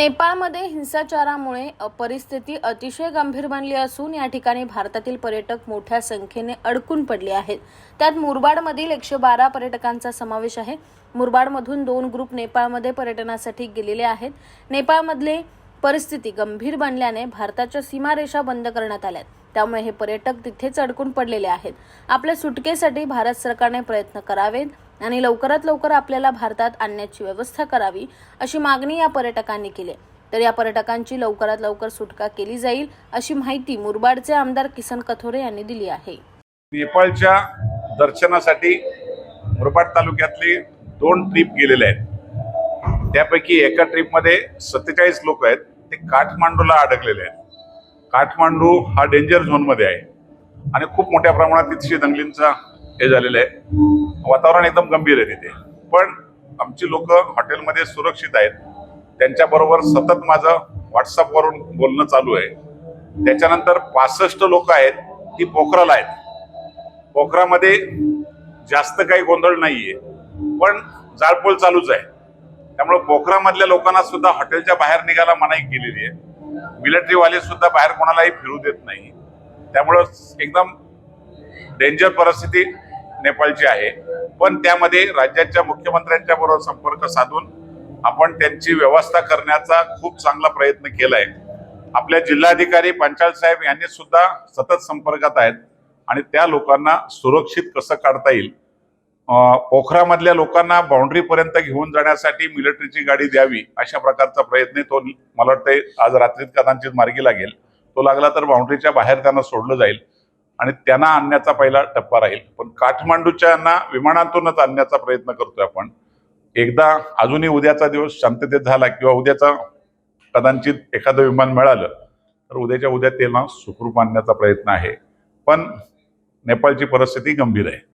नेपाळमध्ये हिंसाचारामुळे परिस्थिती अतिशय गंभीर बनली असून या ठिकाणी भारतातील पर्यटक मोठ्या संख्येने अडकून पडले आहेत. त्यात मुरबाडमधील एकशे बारा पर्यटकांचा समावेश आहे. मुरबाडमधून दोन ग्रुप नेपाळमध्ये पर्यटनासाठी गेलेले आहेत. नेपाळमधले परिस्थिती गंभीर बनल्याने भारताच्या सीमारेषा बंद करण्यात आल्यात. त्यामुळे हे पर्यटक तिथेच अडकून पडलेले आहेत. आपल्या सुटकेसाठी भारत सरकारने प्रयत्न करावेत आणि लवकरात लवकर आपल्याला भारतात आणण्याची व्यवस्था करावी अशी मागणी या पर्यटकांनी केली तर या पर्यटकांची लवकरात लवकर सुटका केली जाईल अशी माहिती मुरबाडचे आमदार किसन कथोरे यांनी दिली आहे. नेपाळच्या दर्शनासाठी मुरबाड तालुक्यातले दोन ट्रिप गेलेले आहेत. त्यापैकी एका ट्रिपमध्ये सत्तेचाळीस लोक आहेत. ते काठमांडूला अडकलेले आहेत. काठमांडू हा डेंजर झोनमध्ये आहे. आणि खूप मोठ्या प्रमाणात तिथशी दंगलींचा हे झालेलं आहे. वातावरण एकदम गंभीर आहे तिथे. पण आमची लोक हॉटेलमध्ये सुरक्षित आहेत. त्यांच्याबरोबर सतत माझं व्हॉट्सअपवरून बोलणं चालू आहे. त्याच्यानंतर पासष्ट लोक आहेत. ती पोखराला आहेत. पोखरामध्ये जास्त काही गोंधळ नाही आहे पण जाळपोळ चालूच आहे. त्यामुळे पोखरामधल्या लोकांना सुद्धा हॉटेलच्या बाहेर निघायला मनाई केलेली आहे. मिलिटरीवाले सुद्धा बाहेर कोणालाही फिरू देत नाही. त्यामुळं एकदम डेंजर परिस्थिती नेपाळची आहे. पण त्यामध्ये राज्याच्या मुख्यमंत्र्यांच्या बरोबर संपर्क साधून आपण त्यांची व्यवस्था करण्याचा खूप चांगला प्रयत्न केलाय. आपल्या जिल्हाधिकारी पंचाल साहेब यांनी सुद्धा सतत संपर्कात आहेत आणि त्या लोकांना सुरक्षित कसं काढता येईल पोखरामधल्या लोकांना बाउंड्री पर्यंत घेऊन जाण्यासाठी मिलिटरीची गाडी द्यावी अशा प्रकारचा प्रयत्न तो मला वाटतंय आज रात्रीत कदाचित मार्गी लागेल. तो लागला तर बाउंड्रीच्या बाहेर त्यांना सोडलं जाईल आणि त्यांना आणण्याचा पहिला टप्पा राहील. पण काठमांडूच्या विमानातूनच आणण्याचा प्रयत्न करतोय आपण. एकदा अजूनही उद्याचा दिवस शांततेत झाला किंवा उद्याचा कदाचित एखादं विमान मिळालं तर उद्याच्या उद्या त्यांना सुखरूप आणण्याचा प्रयत्न आहे. पण नेपाळची परिस्थिती गंभीर आहे.